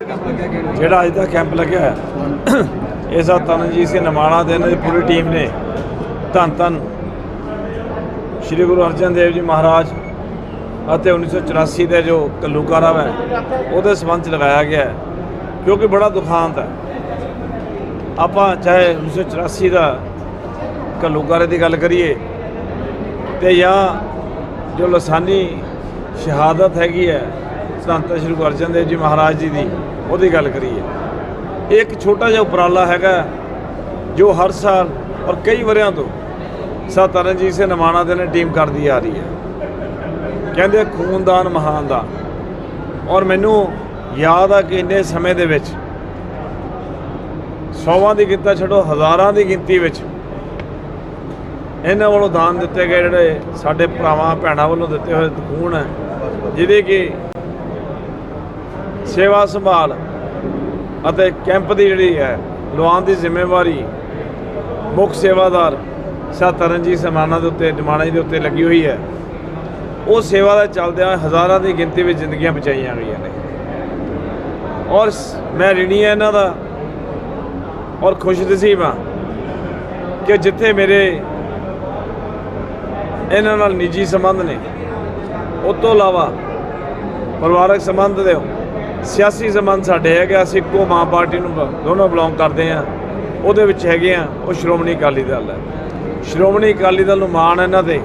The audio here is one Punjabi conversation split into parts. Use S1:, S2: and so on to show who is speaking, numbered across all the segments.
S1: ਜਿਹੜਾ ਅੱਜ ਦਾ ਕੈਂਪ ਲੱਗਿਆ ਹੈ ਇਸ ਦਾ ਤਨਜੀਤ ਸਿੰਘ ਨਮਾਣਾ ਦੇ ਇਹਨਾਂ ਦੀ ਪੂਰੀ ਟੀਮ ਨੇ ਧੰਨ ਧੰਨ ਸ੍ਰੀ ਗੁਰੂ ਅਰਜਨ ਦੇਵ ਜੀ ਮਹਾਰਾਜ ਅਤੇ 1984 ਦੇ ਜੋ ਕੱਲੂਕਾਰਾ ਹੈ, ਉਹਦੇ ਸੰਬੰਧ ਚ ਲਗਾਇਆ ਗਿਆ ਹੈ, ਕਿਉਂਕਿ ਬੜਾ ਦੁਖਾਂਤ ਹੈ। ਆਪਾਂ ਚਾਹੇ 1984 ਦਾ ਕੱਲੂਕਾਰੇ ਦੀ ਗੱਲ ਕਰੀਏ ਤੇ ਜਾਂ ਜੋ ਲਸਾਨੀ ਸ਼ਹਾਦਤ ਹੈਗੀ ਹੈ, ਸੰਤ ਸ੍ਰੀ ਗੁਰੂ ਅਰਜਨ ਦੇਵ ਜੀ ਮਹਾਰਾਜ ਜੀ ਦੀ ਉਹਦੀ ਗੱਲ ਕਰੀਏ। ਇਹ ਇੱਕ ਛੋਟਾ ਜਿਹਾ ਉਪਰਾਲਾ ਹੈਗਾ ਜੋ ਹਰ ਸਾਲ ਔਰ ਕਈ ਵਰਿਆਂ ਤੋਂ ਸਾ ਸਿੰਘ ਨਮਾਣਾ ਦੇ ਨੇ ਟੀਮ ਕਰਦੀ ਆ ਰਹੀ ਹੈ। ਕਹਿੰਦੇ ਖੂਨਦਾਨ ਮਹਾਨ ਦਾ। ਔਰ ਮੈਨੂੰ ਯਾਦ ਆ ਕਿ ਇੰਨੇ ਸਮੇਂ ਦੇ ਵਿੱਚ ਸੌਵਾਂ ਦੀ ਗਿਣਤੀ ਛੱਡੋ, ਹਜ਼ਾਰਾਂ ਦੀ ਗਿਣਤੀ ਵਿੱਚ ਇਹਨਾਂ ਵੱਲੋਂ ਦਾਨ ਦਿੱਤੇ ਗਏ ਜਿਹੜੇ ਸਾਡੇ ਭਰਾਵਾਂ, ਭੈਣਾਂ ਵੱਲੋਂ ਦਿੱਤੇ ਹੋਏ ਖੂਨ ਹੈ ਜਿਹਦੇ ਕਿ ਸੇਵਾ ਸੰਭਾਲ ਅਤੇ ਕੈਂਪ ਦੀ ਜਿਹੜੀ ਹੈ, ਲਵਾਉਣ ਦੀ ਜ਼ਿੰਮੇਵਾਰੀ ਮੁੱਖ ਸੇਵਾਦਾਰ ਸਾ ਤਰਨਜੀਤ ਸਮਾਨਾ ਦੇ ਉੱਤੇ ਜਮਾਣਾ ਜੀ ਦੇ ਉੱਤੇ ਲੱਗੀ ਹੋਈ ਹੈ। ਉਹ ਸੇਵਾ ਦਾ ਚੱਲਦਿਆਂ ਹਜ਼ਾਰਾਂ ਦੀ ਗਿਣਤੀ ਵਿੱਚ ਜ਼ਿੰਦਗੀਆਂ ਬਚਾਈਆਂ ਗਈਆਂ ਨੇ। ਔਰ ਮੈਂ ਰਿਣੀ ਹੈ ਇਹਨਾਂ ਦਾ ਔਰ ਖੁਸ਼ਨਸੀਬ ਹਾਂ ਕਿ ਜਿੱਥੇ ਮੇਰੇ ਇਹਨਾਂ ਨਾਲ ਨਿੱਜੀ ਸੰਬੰਧ ਨੇ ਉਸ ਤੋਂ ਇਲਾਵਾ ਪਰਿਵਾਰਕ ਸੰਬੰਧ ਦੇ ਸਿਆਸੀ ਸੰਬੰਧ ਸਾਡੇ ਹੈਗੇ ਅਸੀਂ ਇੱਕੋ ਮਾਂ ਪਾਰਟੀ ਨੂੰ ਦੋਨੋਂ ਬਿਲੋਂਗ ਕਰਦੇ ਆ। ਉਹਦੇ ਵਿੱਚ ਹੈਗੇ ਆ, ਉਹ ਸ਼੍ਰੋਮਣੀ ਅਕਾਲੀ ਦਲ ਹੈ। ਸ਼੍ਰੋਮਣੀ ਅਕਾਲੀ ਦਲ ਨੂੰ ਮਾਣ ਇਹਨਾਂ ਦੇ।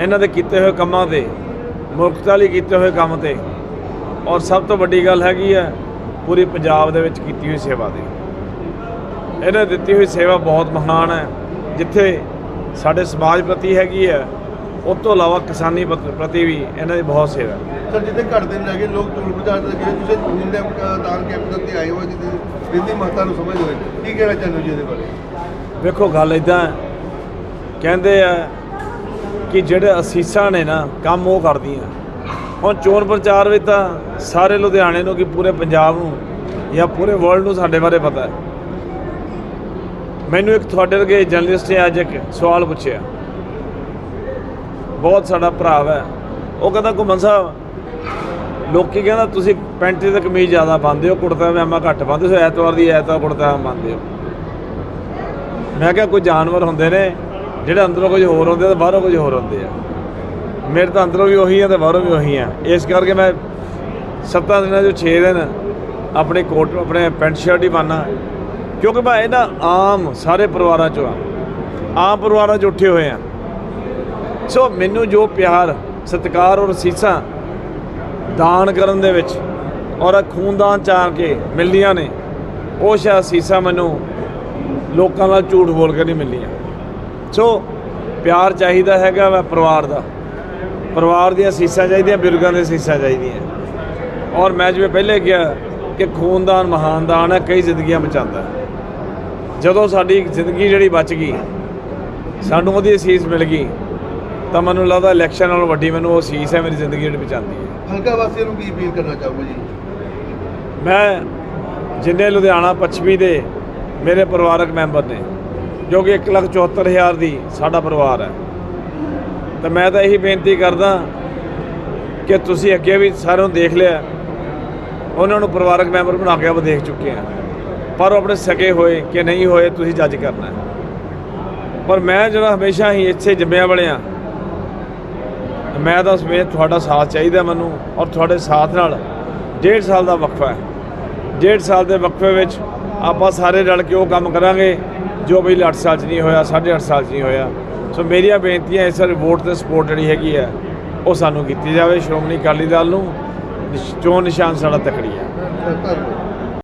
S1: ਇਹਨਾਂ ਦੇ ਕੀਤੇ ਹੋਏ ਕੰਮਾਂ ਤੇ ਮੁਕਤਾ ਲਈ ਕੀਤੇ ਹੋਏ ਕੰਮ ਤੇ। ਔਰ ਸਭ ਤੋਂ ਵੱਡੀ ਗੱਲ ਹੈਗੀ ਹੈ ਪੂਰੀ ਪੰਜਾਬ ਦੇ ਵਿੱਚ ਕੀਤੀ ਹੋਈ ਸੇਵਾ ਦੀ। ਇਹਨਾਂ ਦਿੱਤੀ ਹੋਈ ਸੇਵਾ ਬਹੁਤ ਮਹਾਨ ਹੈ। ਜਿੱਥੇ ਸਾਡੇ ਸਮਾਜ ਪ੍ਰਤੀ ਹੈਗੀ ਹੈ ਉਸ ਤੋਂ ਇਲਾਵਾ ਕਿਸਾਨੀ ਪ੍ਰਤ- ਪ੍ਰਤੀ ਵੀ ਇਹਨਾਂ ਦੀ ਬਹੁਤ ਸੇਵਾ ਹੈ।
S2: ਸਰ ਜਿੱਥੇ ਘਰ ਦੇ ਲੱਗੇ, ਲੋਕ ਟੂਲ ਬਾਜ਼ਾਰ ਦੇ ਲੱਗੇ ਤੁਸੀਂ ਖੂਨ ਦਾਨ ਕੈਂਪ ਦੇ ਆਏ ਹੋ ਜਿਹਦੇ ਰਿੰਦੀ ਮਾਤਾ ਨੂੰ ਸਮਝ ਹੋਏ। ਕੀ ਕਹਿਣਾ ਚਾਹੁੰਦੇ ਜੀ ਇਹਦੇ ਬਾਰੇ?
S1: ਵੇਖੋ, ਗੱਲ ਇਦਾਂ ਕਹਿੰਦੇ ਆ ਕਿ ਜਿਹੜੇ ਅਸੀਸਾਂ ਨੇ ਨਾ, ਕੰਮ ਉਹ ਕਰਦੀਆਂ। ਹੁਣ ਚੋਣ ਪ੍ਰਚਾਰ ਵਿੱਚ ਤਾਂ ਸਾਰੇ ਲੁਧਿਆਣੇ ਨੂੰ ਕਿ ਪੂਰੇ ਪੰਜਾਬ ਨੂੰ ਜਾਂ ਪੂਰੇ ਵਰਲਡ ਨੂੰ ਸਾਡੇ ਬਾਰੇ ਪਤਾ ਹੈ। ਮੈਨੂੰ ਇੱਕ ਤੁਹਾਡੇ ਵਰਗੇ ਜਰਨਲਿਸਟ ਨੇ ਅੱਜ ਇੱਕ ਸਵਾਲ ਪੁੱਛਿਆ। ਬਹੁਤ ਸਾਡਾ ਭਰਾ ਹੈ। ਉਹ ਕਹਿੰਦਾ, ਘੁੰਮਣ ਸਾਹਿਬ ਲੋਕੀ ਕਹਿੰਦਾ ਤੁਸੀਂ ਪੈਂਟ ਤੇ ਕਮੀਜ਼ ਜ਼ਿਆਦਾ ਪਾਉਂਦੇ ਹੋ, ਕੁੜਤਾ ਪਜਾਮਾ ਘੱਟ ਪਾਉਂਦੇ ਹੋ ਐਤਵਾਰ ਦੀ ਐਤਵਾਰ ਕੁੜਤਾ ਪਾਉਂਦੇ ਹੋ। ਮੈਂ ਕਿਹਾ ਕੋਈ ਜਾਨਵਰ ਹੁੰਦੇ ਨੇ, ਜਿਹੜੇ ਅੰਦਰੋਂ ਕੁਝ ਹੋਰ ਹੁੰਦੇ ਤੇ ਬਾਹਰੋਂ ਕੁਝ ਹੋਰ ਹੁੰਦੇ ਆ। ਮੇਰੇ ਤਾਂ ਅੰਦਰੋਂ ਵੀ ਉਹੀ ਆ ਤੇ ਬਾਹਰੋਂ ਵੀ ਉਹੀ ਆ। ਇਸ ਕਰਕੇ ਮੈਂ ਸੱਤਾਂ ਦਿਨਾਂ ਚੋਂ 6 ਦਿਨ ਆਪਣੇ ਕੋਟ, ਆਪਣੇ ਪੈਂਟ ਸ਼ਰਟ ਹੀ ਪਾਨਾ ਕਿਉਂਕਿ ਮੈਂ ਇਹ ਨਾ ਆਮ ਸਾਰੇ ਪਰਿਵਾਰਾਂ ਚੋਂ ਆ। ਆਮ ਪਰਿਵਾਰਾਂ ਚੋਂ ਉੱਠੇ ਹੋਏ ਆ। ਸੋ ਮੈਨੂੰ ਜੋ ਪਿਆਰ, ਸਤਿਕਾਰ ਔਰ ਅਸੀਸਾਂ ਦਾਨ ਕਰਨ ਦੇ ਵਿੱਚ ਔਰ ਖੂਨਦਾਨ ਚਾਹ ਕੇ ਮਿਲਦੀਆਂ ਨੇ, ਉਹ ਸ਼ਾਇਦ ਸੀਸਾਂ ਮੈਨੂੰ ਲੋਕਾਂ ਨਾਲ ਝੂਠ ਬੋਲ ਕੇ ਨਹੀਂ ਮਿਲੀਆਂ। ਸੋ ਪਿਆਰ ਚਾਹੀਦਾ ਹੈਗਾ ਵਾ ਪਰਿਵਾਰ ਦਾ। ਪਰਿਵਾਰ ਦੀਆਂ ਸੀਸਾਂ ਚਾਹੀਦੀਆਂ, ਬਜ਼ੁਰਗਾਂ ਦੀਆਂ ਸੀਸਾਂ ਚਾਹੀਦੀਆਂ। ਔਰ ਮੈਂ ਜਿਵੇਂ ਪਹਿਲੇ ਕਿਹਾ ਕਿ ਖੂਨਦਾਨ ਮਹਾਨ ਦਾਨ ਹੈ, ਕਈ ਜ਼ਿੰਦਗੀਆਂ ਬਚਾਉਂਦਾ ਜਦੋਂ ਸਾਡੀ ਜ਼ਿੰਦਗੀ ਜਿਹੜੀ ਬਚ ਗਈ, ਸਾਨੂੰ ਉਹਦੀ ਅਸੀਸ ਮਿਲ ਗਈ, ਤਾਂ ਮੈਨੂੰ ਲੱਗਦਾ ਇਲੈਕਸ਼ਨ ਨਾਲੋਂ ਵੱਡੀ ਮੈਨੂੰ ਉਹ ਅਸੀਸ ਹੈ, ਮੇਰੀ ਜ਼ਿੰਦਗੀ ਜਿਹੜੀ ਬਚਾਉਂਦੀ ਹੈ।
S2: ਹਲਕਾ ਵਾਸੀਆਂ ਨੂੰ ਕੀ ਅਪੀਲ ਕਰਨਾ ਚਾਹੋਗੇ ਜੀ?
S1: ਮੈਂ ਜਿੰਨੇ ਲੁਧਿਆਣਾ ਪੱਛਮੀ ਦੇ ਮੇਰੇ ਪਰਿਵਾਰਕ ਮੈਂਬਰ ਨੇ, ਜੋ ਕਿ 174000 ਦੀ ਸਾਡਾ ਪਰਿਵਾਰ ਹੈ, ਤਾਂ ਮੈਂ ਤਾਂ ਇਹੀ ਬੇਨਤੀ ਕਰਦਾ ਕਿ ਤੁਸੀਂ ਅੱਗੇ ਵੀ ਸਾਰਿਆਂ ਨੂੰ ਦੇਖ ਲਿਆ, ਉਹਨਾਂ ਨੂੰ ਪਰਿਵਾਰਕ ਮੈਂਬਰ ਬਣਾ ਕੇ ਆਪ ਦੇਖ ਚੁੱਕੇ ਆ ਪਰ ਉਹ ਆਪਣੇ ਸਕੇ ਹੋਏ ਕਿ ਨਹੀਂ ਹੋਏ ਤੁਸੀਂ ਜੱਜ ਕਰਨਾ ਪਰ ਮੈਂ ਜਿਹੜਾ ਹਮੇਸ਼ਾ ਹੀ ਇੱਥੇ ਜੰਮਿਆ ਵੜਿਆ ਮੈਂ ਤਾਂ ਸਮੇਤ ਤੁਹਾਡਾ ਸਾਥ ਚਾਹੀਦਾ ਮੈਨੂੰ ਔਰ ਤੁਹਾਡੇ ਸਾਥ ਨਾਲ ਡੇਢ ਸਾਲ ਦਾ ਵਕਫਾ ਹੈ। ਡੇਢ ਸਾਲ ਦੇ ਵਕਫੇ ਵਿੱਚ ਆਪਾਂ ਸਾਰੇ ਰਲ ਕੇ ਉਹ ਕੰਮ ਕਰਾਂਗੇ ਜੋ ਪਿਛਲੇ 8 ਸਾਲ 'ਚ ਨਹੀਂ ਹੋਇਆ 8.5 ਸਾਲ 'ਚ ਨਹੀਂ ਹੋਇਆ। ਸੋ ਮੇਰੀਆਂ ਬੇਨਤੀਆਂ ਇਸ ਵਾਰ ਵੋਟ ਤੇ ਸਪੋਰਟ ਜਿਹੜੀ ਹੈਗੀ ਹੈ, ਉਹ ਸਾਨੂੰ ਕੀਤੀ ਜਾਵੇ। ਸ਼੍ਰੋਮਣੀ ਅਕਾਲੀ ਦਲ ਨੂੰ ਚੋਣ ਨਿਸ਼ਾਨ ਸਾਡਾ ਤਕੜੀ ਹੈ।